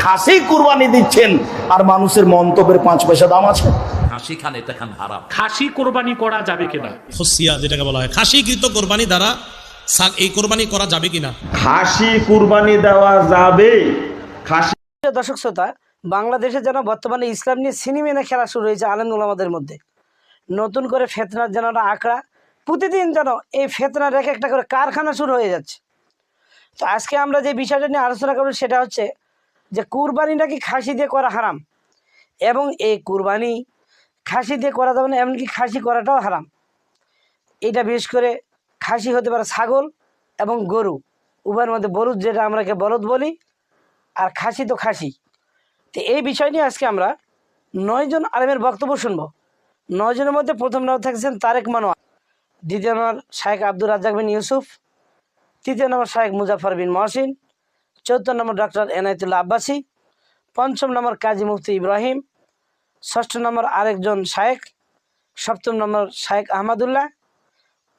খাসি কুরবানি দিচ্ছেন আর মানুষের মন্তব্যের পাঁচ পয়সা দাম আছে। হাসি খান এটা খান হারাম। খাসি কোরবানি করা যাবে কিনা? খসিয়া যেটাকে বলা হয়। খাসিকৃত কোরবানি দ্বারা এই কোরবানি করা যাবে কিনা? খাসি কুরবানি দেওয়া যাবে। খাসি দর্শক শ্রোতা বাংলাদেশে যেন বর্তমানে ইসলাম নিয়ে সিনেমেনে খেলা শুরু হয়েছে আলেম মধ্যে। নতুন করে ফেতনার যেন একটা আঁকড়া প্রতিদিন যেন এই ফেতনার এক একটা করে কারখানা শুরু হয়ে যাচ্ছে। তো আজকে আমরা যে বিষয়টা নিয়ে আলোচনা করব সেটা হচ্ছে যে কুরবানি নাকি খাসি দিয়ে করা হারাম। এবং এই কুরবানি খাসি দিয়ে করা যাবে না, এমনকি খাসি করাটাও হারাম। এটা বিশেষ করে খাসি হতে পারে ছাগল এবং গরু। উভয়ের মধ্যে বলুদ যেটা আমরাকে বলদ বলি, আর খাসি তো খাসি। তো এই বিষয় নিয়ে আজকে আমরা নয়জন আলেমের বক্তব্য শুনব। নয়জনের মধ্যে প্রথম নাম থাকছেন তারেক মানোয়া দ্বিতীয় নম্বর শাহেখ আব্দুর রাজ্জাক বিন ইউসুফ, তৃতীয় নম্বর শাহেখ মুজাফর বিন মহসিন চৌথ নম্বর ডক্টর এনায়তুল্লাহ আব্বাসী, পঞ্চম নম্বর কাজী মুফতি ইব্রাহিম, ষষ্ঠ নম্বর আরেকজন শায়েখ, সপ্তম নম্বর শায়েখ আহমদুল্লাহ,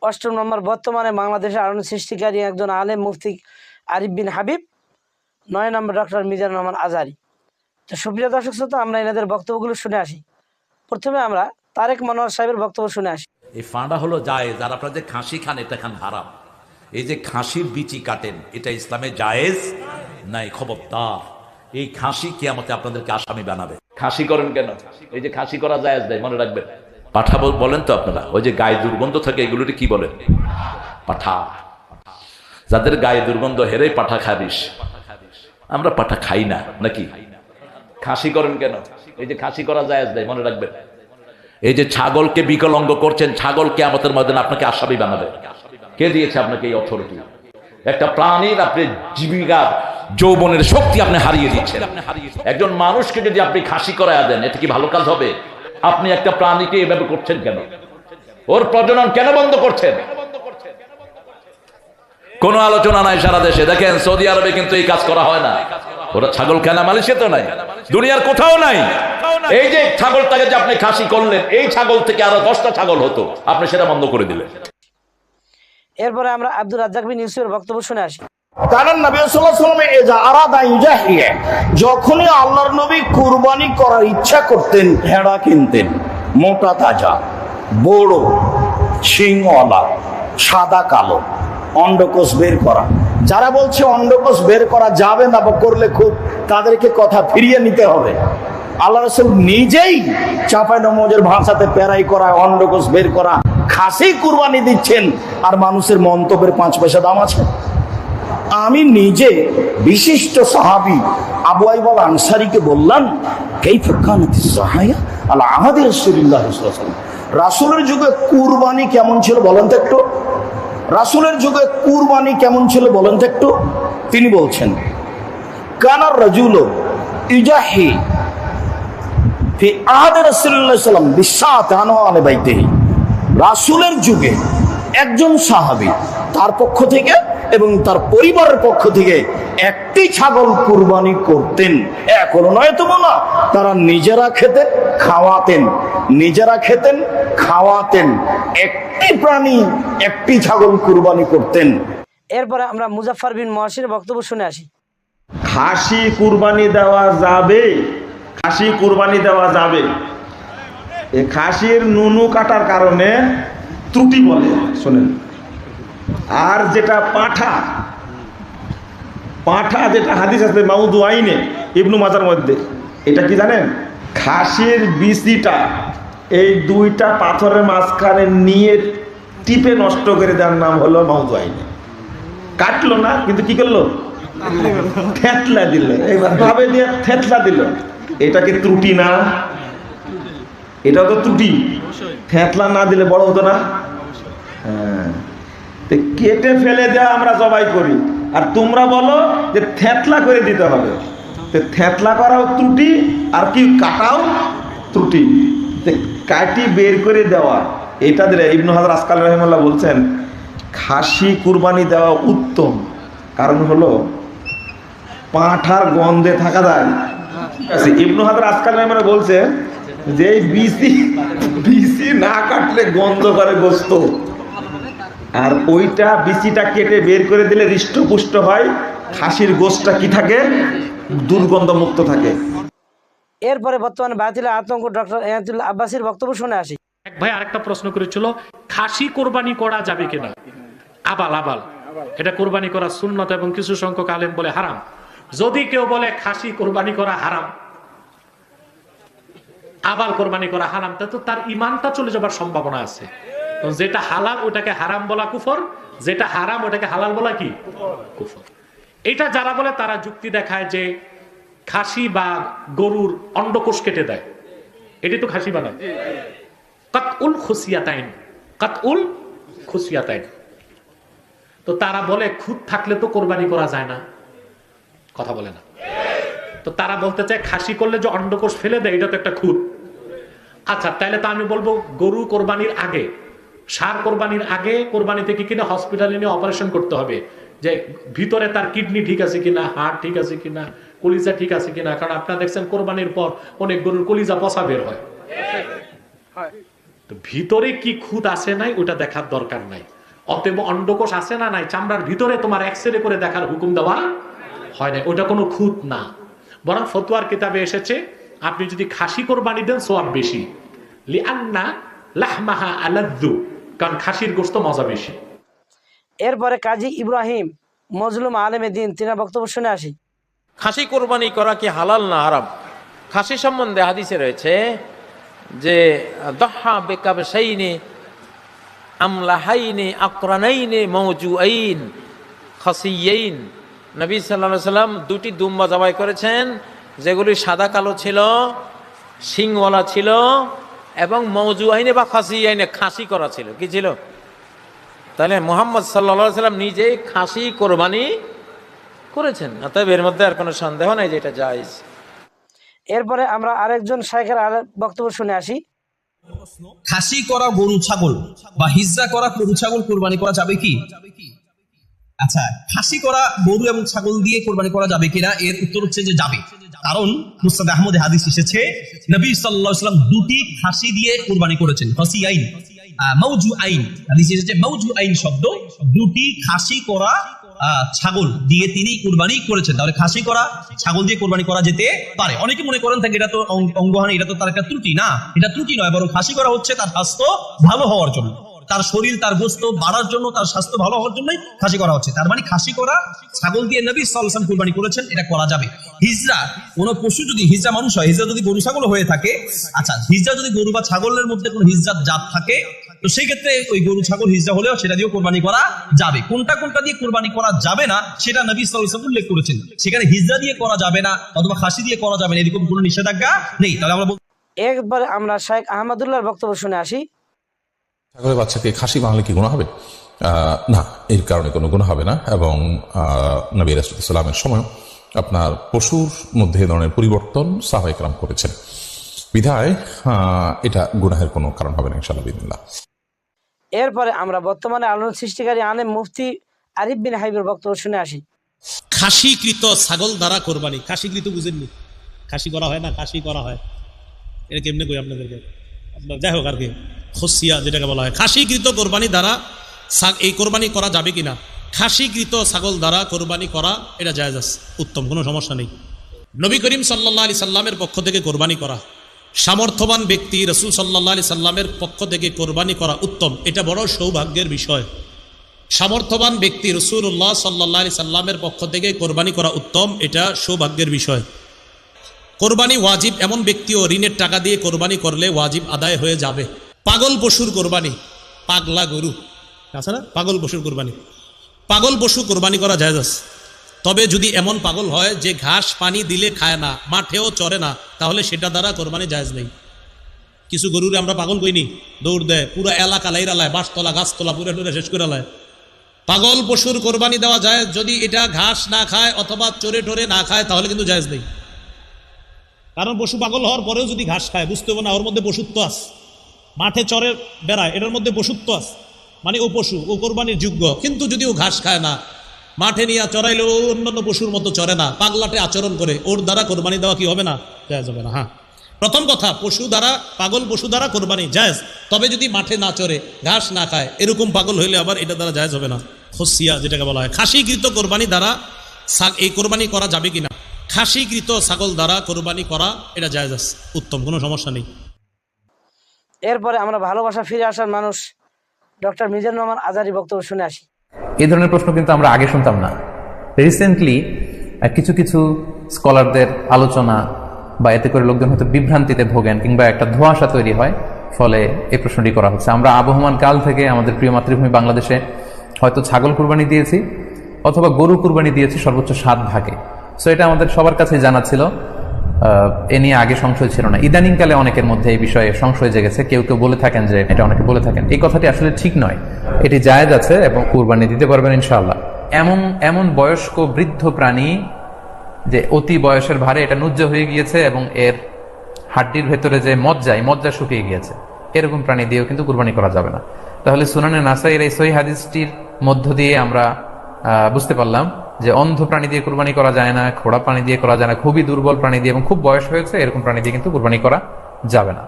অষ্টম নম্বর বর্তমানে বাংলাদেশের আরণ সৃষ্টিকারী একজন আলেম মুফতি আরিফ বিন হাবিব, নয় নম্বর ডক্টর মিজানুর রহমান আজারি তো সুপ্রিয় দর্শক শ্রোতা, আমরা এনাদের বক্তব্যগুলো শুনে আসি। প্রথমে আমরা তারেক মনোয়ার সাহেবের বক্তব্য শুনে আসি। এই ফাঁড়া হলো জায়েজ, আর আপনারা যে খাসি খান, এটা খান হারাম। এই যে খাসির বিচি কাটেন, এটা ইসলামে জায়েজ নাই খবরদার। এই খাসি কিয়ামতে আপনাদেরকে আসামি বানাবে। খাসি করেন কেন? এই যে খাসি করা জায়েজ দেয় মনে রাখবেন। পাঠা বলেন তো আপনারা ওই যে গায়ে দুর্গন্ধ থাকে এগুলোটি কি বলেন পাঠা। যাদের গায়ে দুর্গন্ধ হেরে পাঠা খাবিস। আমরা পাঠা খাই না নাকি? খাসি করেন কেন? এই যে খাসি করা জায়েজ দেয় মনে রাখবেন। এই যে ছাগলকে বিকলঙ্গ করছেন ছাগলকে আমাদের মধ্যে আপনাকে আসামি বানাবে। কে দিয়েছে আপনাকে এই অথরিটি একটা প্রাণীর আপনি জীবিকা যৌবনের শক্তি আপনি হারিয়ে দিচ্ছেন। একজন মানুষকে যদি আপনি খাসি করায় দেন এটা কি ভালো কাজ হবে? আপনি একটা প্রাণীকে এভাবে করছেন কেন? ওর প্রজনন কেন বন্ধ করছেন? কোন আলোচনা নাই সারা দেশে। দেখেন সৌদি আরবে কিন্তু এই কাজ করা হয় না। ওরা ছাগল কেনা মালয়েশিয়া তো নাই। দুনিয়ার কোথাও নাই। এই যে ছাগলটাকে যে আপনি খাসি করলেন এই ছাগল থেকে আরও দশটা ছাগল হতো। আপনি সেটা বন্ধ করে দিলেন। এরপরে আমরা আব্দুর রাজ্জাক বিন ইউসুফের বক্তব্য শুনে আসি। যখনই আল্লাহর নবী কুরবানি করার ইচ্ছা করতেন, ভেড়া কিনতেন, মোটা তাজা, বড়, শিংওয়ালা, সাদা কালো, অন্ডকোষ বের করা। যারা বলছে অন্ডকোষ বের করা যাবে না বা করলে খুব, তাদেরকে কথা ফিরিয়ে নিতে হবে। আল্লাহ রসুল নিজেই চাপাই নমজের ভাষাতে প্যারাই করা, অন্ডকোষ বের করা, খাসি কুরবানি দিচ্ছেন, আর মানুষের মন্তব্যের পাঁচ পয়সা দাম আছে। আমি নিজে বিশিষ্ট সাহাবি আবু আইবাল আনসারিকে বললাম কেই সাহায়া আল আহাদি রাসূলুল্লাহ সাল্লাল্লাহু আলাইহি ওয়াসাল্লাম? রাসূলের যুগে কুরবানি কেমন ছিল বলেন তো একটু? রাসূলের যুগে কুরবানি কেমন ছিল বলেন তো একটু? তিনি বলছেন কানার রাজুল ইজাহি রাসূলের যুগে একজন সাহাবী তার পক্ষ থেকে এবং তার পরিবারের পক্ষ থেকে একটি ছাগল কুরবানি করতেন। এখনও নয় তো না তারা নিজেরা খেতেন খাওয়াতেন। নিজেরা খেতেন খাওয়াতেন। একটি প্রাণী একটি ছাগল কুরবানি করতেন। এরপরে আমরা মুজাফর বিন মহসিনের বক্তব্য শুনে আসি। খাসি কুরবানি দেওয়া যাবে খাসি কুরবানি দেওয়া যাবে। খাসির নুনু কাটার কারণে ত্রুটি বলে শোনেন। আর যেটা পাঠা পাঠা যেটা হাদিস আছে মাউদু আইনে ইবনু মাজার মধ্যে এটা কি জানেন? খাসির বিচিটা এই দুইটা পাথরের মাঝখানে নিয়ে টিপে নষ্ট করে দেওয়ার নাম হলো মাউদু আইনে। কাটলো না কিন্তু কি করল? থেতলা দিল। এবার ভাবে দিয়ে থেতলা দিল। এটা কি ত্রুটি না? এটাও তো ত্রুটি। থেতলা না দিলে বড় হতো না? হ্যাঁ। তো কেটে ফেলে দেওয়া আমরা জবাই করি। আর তোমরা বলো যে থেতলা করে দিতে হবে। তো থেতলা করাও ত্রুটি আর কি কাটাও ত্রুটি। কাটি বের করে দেওয়া। এটা ইবনু হাজার আসকাল রহিমুল্লাহ বলছেন খাসি কুরবানি দেওয়া উত্তম। কারণ হলো পাঁঠার গন্ধে থাকা যায় আচ্ছা, ইবনু হাজার আজকাল রহিমুল্লাহ বলছে যে বিসি বিসি না কাটলে গন্ধ করে গোস্ত আর ওইটা বিচিটা কেটে বের করে দিলে হৃষ্টপুষ্ট হয় খাসির গোস্তটা কি থাকে? দুর্গন্ধ মুক্ত থাকে। এরপরে বর্তমানে বাতিলের আতঙ্ক ডক্টর এনাতুল্লাহ আব্বাসির বক্তব্য শুনে আসি। এক ভাই আরেকটা প্রশ্ন করেছিল খাসি কোরবানি করা যাবে কিনা? আবাল আবাল। এটা কোরবানি করা শূন্যত এবং কিছু সংখ্যক আলেম বলে হারাম। যদি কেউ বলে খাসি কোরবানি করা হারাম আবাল কোরবানি করা হারাম তা তো তার ইমানটা চলে যাবার সম্ভাবনা আছে। যেটা হালাল, ওটাকে হারাম বলা কুফর, যেটা হারাম, ওটাকে হালাল বলা কি? কুফর। এটা যারা বলে, তারা যুক্তি দেখায় যে খাসি বা গরুর অন্ডকোষ কেটে দেয়। এটি তো খাসি বানায়। কাতউল খুসিয়াতাইন কাতউল খুসিয়াতাইন। তো তারা বলে, খুদ থাকলে তো কোরবানি করা যায় না। কথা বলে না। তো তারা বলতে চায়, খাসি করলে যে অন্ডকোষ ফেলে দেয়, এটা তো একটা খুদ। আচ্ছা তাহলে তো আমি বলব, গরু কোরবানির আগে সার কোরবানির আগে কোরবানি থেকে কিনা হসপিটালে নিয়ে অপারেশন করতে হবে। যে ভিতরে তার কিডনি ঠিক আছে কিনা হার্ট ঠিক আছে কিনা কলিজা ঠিক আছে কিনা কারণ আপনারা দেখছেন কোরবানির পর অনেক গরুর কলিজা পচা বের হয়। তো ভিতরে কি খুঁত আছে নাই ওটা দেখার দরকার নাই। অতএব অন্ডকোষ আছে না নাই চামড়ার ভিতরে তোমার এক্সরে করে দেখার হুকুম দেওয়া হয় না ওটা কোনো খুঁত না। বরং ফতুয়ার কিতাবে এসেছে আপনি যদি খাসি কোরবানি দেন সোয়াব বেশি। লিআন্না লাহমাহা আলাদ্দু। কারণ খাসির গোস্ত মজা বেশি। এরপরে কাজী ইব্রাহিম মজলুম আলেমে দিন তিনার বক্তব্য শুনে আসি। খাসি কোরবানি করা কি হালাল না হারাম? খাসি সম্বন্ধে হাদিসে রয়েছে যে দহা বেকাব সাইনে আমলাহাইনে আকরানাইনে মৌজু আইন খাসিয়াইন। নবী সাল্লাহ সাল্লাম দুটি দুম্বা জবাই করেছেন যেগুলি সাদা কালো ছিল শিংওয়ালা ছিল এবং মৌজু আইনে বা খাসি আইনে খাসি করা ছিল। কি ছিল? তাহলে মোহাম্মদ সাল্লা সাল্লাম নিজেই খাসি কোরবানি করেছেন। অতএব এর মধ্যে আর কোনো সন্দেহ নাই যে এটা জায়েজ। এরপরে আমরা আরেকজন শাইখের আলে- বক্তব্য শুনে আসি। খাসি করা গরু ছাগল বা হিজরা করা গরু ছাগল কোরবানি করা যাবে কি? আচ্ছা খাসি করা গরু এবং ছাগল দিয়ে কোরবানি করা যাবে কিনা? এর উত্তর হচ্ছে যে যাবে। কারণ মুস্তাদ আহমদ হাদিস এসেছে, নবী সাল্লাম দুটি খাসি দিয়ে কোরবানি করেছেন ফাসি আইন মৌজু আইন। হাদিস এসেছে মৌজু আইন শব্দ দুটি খাসি করা ছাগল দিয়ে তিনি কোরবানি করেছেন। তাহলে খাসি করা, ছাগল দিয়ে কোরবানি করা যেতে পারে। অনেকে মনে করেন থাকে, এটা তো অঙ্গহানি, এটা তো তার একটা ত্রুটি। না, এটা ত্রুটি নয়, বরং খাসি করা হচ্ছে তার স্বাস্থ্য ভালো হওয়ার জন্য। তার শরীর, তার গোস্ত বাড়ার জন্য, তার স্বাস্থ্য ভালো হওয়ার জন্যই খাসি করা হচ্ছে। তার মানে খাসি করা ছাগল দিয়ে নবী সাল্লাম কুরবানি করেছেন, এটা করা যাবে। হিজরা, কোন পশু যদি হিজরা মানুষ হয়, হিজরা যদি গরু ছাগল হয়ে থাকে আচ্ছা হিজরা যদি গরু বা ছাগলের মধ্যে কোনো হিজরাত জাত থাকে, তো সেই ক্ষেত্রে ওই গরু, ছাগল, হিজরা হলেও সেটা দিয়েও কোরবানি করা যাবে। কোনটা কোনটা দিয়ে কোরবানি করা যাবে না, সেটা নবী সাল্লাম উল্লেখ করেছেন। সেখানে হিজরা দিয়ে করা যাবে না, অথবা খাসি দিয়ে করা যাবে না, এরকম কোনো নিষেধাজ্ঞা নেই। তাহলে আমরা এরপরে আমরা শাইখ আহমদুল্লাহর বক্তব্য শুনে আসি। ছাগলের বাচ্চাকে খাসি বাংলা কি গুণা হবে? না এর কারণে কোনো গুণ হবে না এবং নবী রাসুলামের সময় আপনার পশুর মধ্যে ধরনের পরিবর্তন সাহায্যকরাম করেছেন। বিধায় এটা গুনাহের কোনো কারণ হবে না ইনশাল্লাহ বিদিল্লাহ এরপরে আমরা বর্তমানে আলোড়ন সৃষ্টিকারী আনে মুফতি আরিফ বিন হাইবের বক্তব্য শুনে আসি। খাসিকৃত ছাগল দ্বারা কোরবানি। খাসিকৃত বুঝেননি? খাসি করা হয় না? খাসি করা হয়। এটা কেমনে কই আপনাদেরকে? আপনার যাই হোক আর কি। খসিয়া যেটাকে বলা হয়। খাসিকৃত কোরবানি দ্বারা এই কোরবানি করা যাবে কিনা? খাসিকৃত ছাগল দ্বারা কোরবানি করা, এটা জায়েজ আছে। উত্তম, কোনো সমস্যা নেই। নবী করিম সাল্লাহ আলি সাল্লামের পক্ষ থেকে কোরবানি করা। সামর্থ্যবান ব্যক্তি রসুল সাল্লাহ আলি সাল্লামের পক্ষ থেকে কোরবানি করা উত্তম। এটা বড় সৌভাগ্যের বিষয়। সামর্থ্যবান ব্যক্তি রসুল্লাহ সাল্লাহ আলি সাল্লামের পক্ষ থেকে কোরবানি করা উত্তম, এটা সৌভাগ্যের বিষয়। কোরবানি ওয়াজিব, এমন ব্যক্তিও ঋণের টাকা দিয়ে কোরবানি করলে ওয়াজিব আদায় হয়ে যাবে। পাগল পশুর কোরবানি। পাগলা গরু। আছে না? পাগল পশুর কোরবানি। পাগল পশু কোরবানি করা যায় তবে যদি এমন পাগল হয় যে ঘাস পানি দিলে খায় না, মাঠেও চড়ে না, তাহলে সেটা দ্বারা কোরবানি জায়জ নেই। কিছু গরুরে আমরা পাগল কইনি। দৌড় দেয়, পুরো এলাকা লাইরা লায় বাঁশতলা গাছতলা, পুরো টুরে শেষ করে লায়। পাগল পশুর কোরবানি দেওয়া যায় যদি এটা ঘাস না খায় অথবা চড়ে টরে না খায়, তাহলে কিন্তু জায়েজ নেই। কারণ পশু পাগল হওয়ার পরেও যদি ঘাস খায়, বুঝতে হবে না, ওর মধ্যে পশুত্ব আছে। মাঠে চরে বেড়ায়, এটার মধ্যে পশুত্ব আছে। মানে ও পশু, ও কোরবানির যোগ্য। কিন্তু যদি ও ঘাস খায় না, মাঠে নিয়ে চড়াইলে ও অন্যান্য পশুর মতো চড়ে না, পাগলাটে আচরণ করে, ওর দ্বারা কোরবানি দেওয়া কি হবে না? জায়জ হবে না হ্যাঁ। প্রথম কথা, পশু দ্বারা, পাগল পশু দ্বারা কোরবানি জায়েজ। তবে যদি মাঠে না চড়ে, ঘাস না খায়, এরকম পাগল হইলে আবার এটা দ্বারা জায়েজ হবে না। খসিয়া যেটাকে বলা হয়। খাসিকৃত কোরবানি দ্বারা এই কোরবানি করা যাবে কিনা? খাসিকৃত ছাগল দ্বারা কোরবানি করা এটা জায়জ আছে। উত্তম, কোনো সমস্যা নেই। এরপরে আমরা ভালোবাসা ফিরে আসার মানুষ ডক্টর মিজান রহমান আজারি বক্তব্য শুনে আসি। এই ধরনের প্রশ্ন কিন্তু আমরা আগে শুনতাম না। রিসেন্টলি কিছু কিছু স্কলারদের আলোচনা বা এতে করে লোকজন হয়তো বিভ্রান্তিতে ভোগেন কিংবা একটা ধোঁয়াশা তৈরি হয়, ফলে এই প্রশ্নটি করা হচ্ছে। আমরা আবহমান কাল থেকে আমাদের প্রিয় মাতৃভূমি বাংলাদেশে হয়তো ছাগল কুরবানি দিয়েছি অথবা গরু কুরবানি দিয়েছি সর্বোচ্চ সাত ভাগে। সো এটা আমাদের সবার কাছে জানা ছিল। এ নিয়ে আগে সংশয় ছিল না। ইদানিংকালে অনেকের মধ্যে এই বিষয়ে সংশয় জেগেছে। কেউ কেউ বলে থাকেন যে এটা অনেকে বলে থাকেন। এই কথাটি আসলে ঠিক নয়। এটি জায়েজ আছে এবং কুরবানি দিতে পারবেন ইনশাআল্লাহ। এমন এমন বয়স্ক বৃদ্ধ প্রাণী যে অতি বয়সের ভারে এটা নুজ্জ হয়ে গিয়েছে এবং এর হাড্ডির ভেতরে যে মজ্জা মজ্জা শুকিয়ে গিয়েছে। এরকম প্রাণী দিয়েও কিন্তু কুরবানি করা যাবে না। তাহলে সুনানে নাসাইয়ের এই সহি হাদিসটির মধ্য দিয়ে আমরা বুঝতে পারলাম যে অন্ধ প্রাণী দিয়ে কুরবানি করা যায় না খোড়া প্রাণী দিয়ে করা যায় না, খুবই দুর্বল প্রাণী দিয়ে এবং খুব বয়স হয়েছে, এরকম প্রাণী দিয়ে কিন্তু কুরবানি করা যাবে না।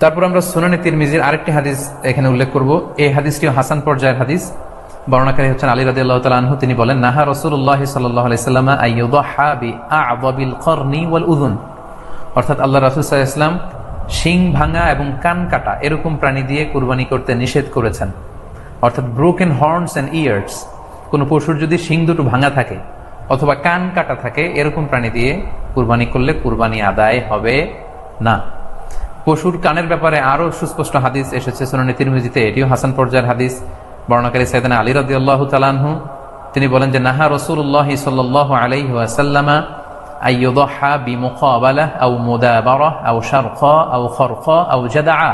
তারপর আমরা সুনানি তিরমিজির আরেকটি হাদিস এখানে উল্লেখ করব। এই হাদিসটিও হাসান পর্যায়ের হাদিস। বর্ণাকারী হচ্ছেন আলী রাদি আল্লাহ আনহু। তিনি বলেন, নাহা রসুল্লাহ উযুন। অর্থাৎ আল্লাহ রাসূল আলাইহি শিং ভাঙা এবং কান কাটা এরকম প্রাণী দিয়ে কুরবানি করতে নিষেধ করেছেন। অর্থাৎ ব্রোকেন হর্নস অ্যান্ড ইয়ার্স কোনো পশুর যদি শিং দুটো ভাঙা থাকে অথবা কান কাটা থাকে, এরকম প্রাণী দিয়ে কুরবানি করলে কুরবানি আদায় হবে না। পশুর কানের ব্যাপারে আরও সুস্পষ্ট হাদিস এসেছে সুনানি তিরমিজিতে, এটিও হাসান পর্যায়ের হাদিস। বর্ণাকারী সাইদানা আলী রাদি আল্লাহ তালানহু তিনি বলেন যে, নাহা রসুল্লাহ সাল্লাহ আলাইহি আও জাদাআ।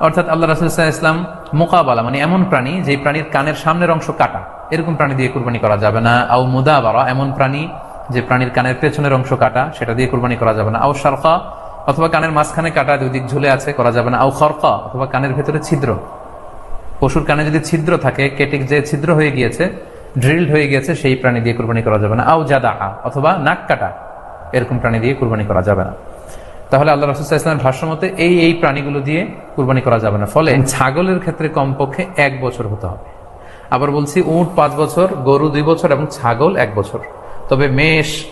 অর্থাৎ আল্লাহ রাসূল ইসলাম মোকাবালা মানে এমন প্রাণী যে প্রাণীর কানের সামনের অংশ কাটা। এরকম প্রাণী দিয়ে কুরবানি করা যাবে না। আও মুদাবারা, এমন প্রাণী যে প্রাণীর কানের পেছনের অংশ কাটা, সেটা দিয়ে কুরবানি করা যাবে না। আও শারখা অথবা কানের মাঝখানে কাটা, দুই দিক ঝুলে আছে, করা যাবে না। আও খরকা, অথবা কানের ভেতরে ছিদ্র। পশুর কানে যদি ছিদ্র থাকে কেটে যে ছিদ্র হয়ে গিয়েছে, ড্রিল্ড হয়ে গিয়েছে, সেই প্রাণী দিয়ে কুরবানি করা যাবে না। আও জাদা, অথবা নাক কাটা, এরকম প্রাণী দিয়ে কুরবানি করা যাবে না। তাহলে আল্লাহ রসুল্লাহ ইসলামের ভাষ্যমতে এই এই প্রাণীগুলো দিয়ে কুরবানি করা যাবে না। ফলে ছাগলের ক্ষেত্রে কমপক্ষে এক বছর হতে হবে। আবার বলছি উট পাঁচ বছর গরু দুই বছর এবং ছাগল এক বছর। তবে মেষ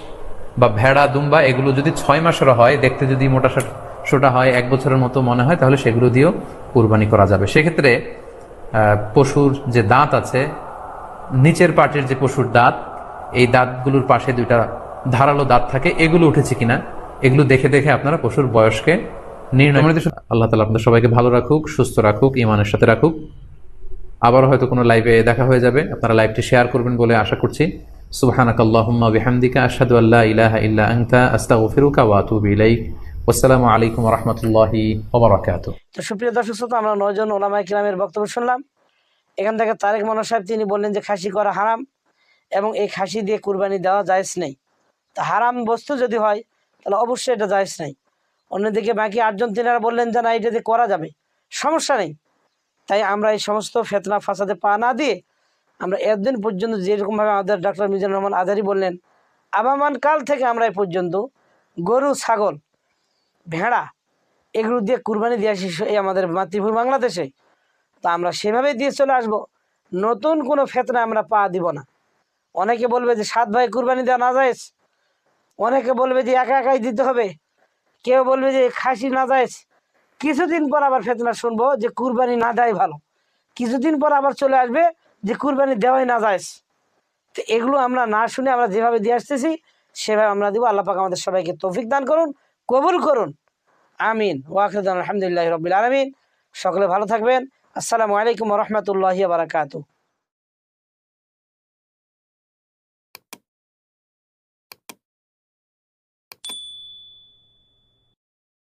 বা ভেড়া দুম্বা এগুলো যদি ছয় মাসের হয় দেখতে যদি মোটা সোটা- হয় এক বছরের মতো মনে হয় তাহলে সেগুলো দিয়েও কুরবানি করা যাবে। সেক্ষেত্রে আহ, পশুর যে দাঁত আছে নিচের পাটের যে পশুর দাঁত এই দাঁতগুলোর পাশে দুইটা ধারালো দাঁত থাকে এগুলো উঠেছে কিনা এগুলো দেখে দেখে আপনারা পশুর বয়সকে নির্ণয় আল্লাহ তালা আপনাদের সবাইকে ভালো রাখুক সুস্থ রাখুক ইমানের সাথে রাখুক। আবারও হয়তো কোনো লাইভে দেখা হয়ে যাবে। আপনারা লাইভটি শেয়ার করবেন বলে আশা করছি। সুবহানাক আল্লাহুম্মা বিহামদিকা, আশহাদু আল্লা ইলাহা ইল্লা আনতা, আস্তাগফিরুকা ওয়া ইলাইক। ওয়াসসালামু আলাইকুম ওয়া রাহমাতুল্লাহি ওয়া তো সুপ্রিয় দর্শক শ্রোতা, আমরা নয়জন ওলামাই কিরামের বক্তব্য শুনলাম। এখান থেকে তারেক মনোয়ার সাহেব, তিনি বললেন যে খাসি করা হারাম এবং এই খাসি দিয়ে কুরবানি দেওয়া জায়েজ নেই। তা হারাম বস্তু যদি হয়, তাহলে অবশ্যই এটা জায়েজ নেই। অন্যদিকে বাকি আটজন তিনারা বললেন যে না, এটা দিয়ে করা যাবে। সমস্যা নেই। তাই আমরা এই সমস্ত ফেতনা, ফাসাদে পা না দিয়ে আমরা এতদিন পর্যন্ত যেরকমভাবে আমাদের ডক্টর মিজানুর রহমান আজারি বললেন, আবামান কাল থেকে আমরা এই পর্যন্ত গরু, ছাগল, ভেড়া এগুলো দিয়ে কুরবানি দিয়ে আসি এই আমাদের মাতৃভূমি বাংলাদেশে। তো আমরা সেভাবেই দিয়ে চলে আসব। নতুন কোনো ফেতনা আমরা পা দিব না। অনেকে বলবে যে, সাত ভাই কুরবানি দেওয়া না যায় অনেকে বলবে যে, একা একাই দিতে হবে। কেউ বলবে যে, খাসি না যায় কিছুদিন পর আবার ফেতনা শুনব যে কুরবানি না দেয় ভালো। কিছুদিন পর আবার চলে আসবে যে কুরবানি দেওয়াই না যায়। তো এগুলো আমরা না শুনে আমরা যেভাবে দিয়ে আসতেছি, সেভাবে আমরা দিব। আল্লাহ পাক আমাদের সবাইকে তৌফিক দান করুন, কবুল করুন। আমিন। ওয়াকিদান আলহামদুলিল্লাহ রবিল আলমিন। সকলে ভালো থাকবেন। আসসালামু আলাইকুম রহমতুল্লাহ বারাকাতু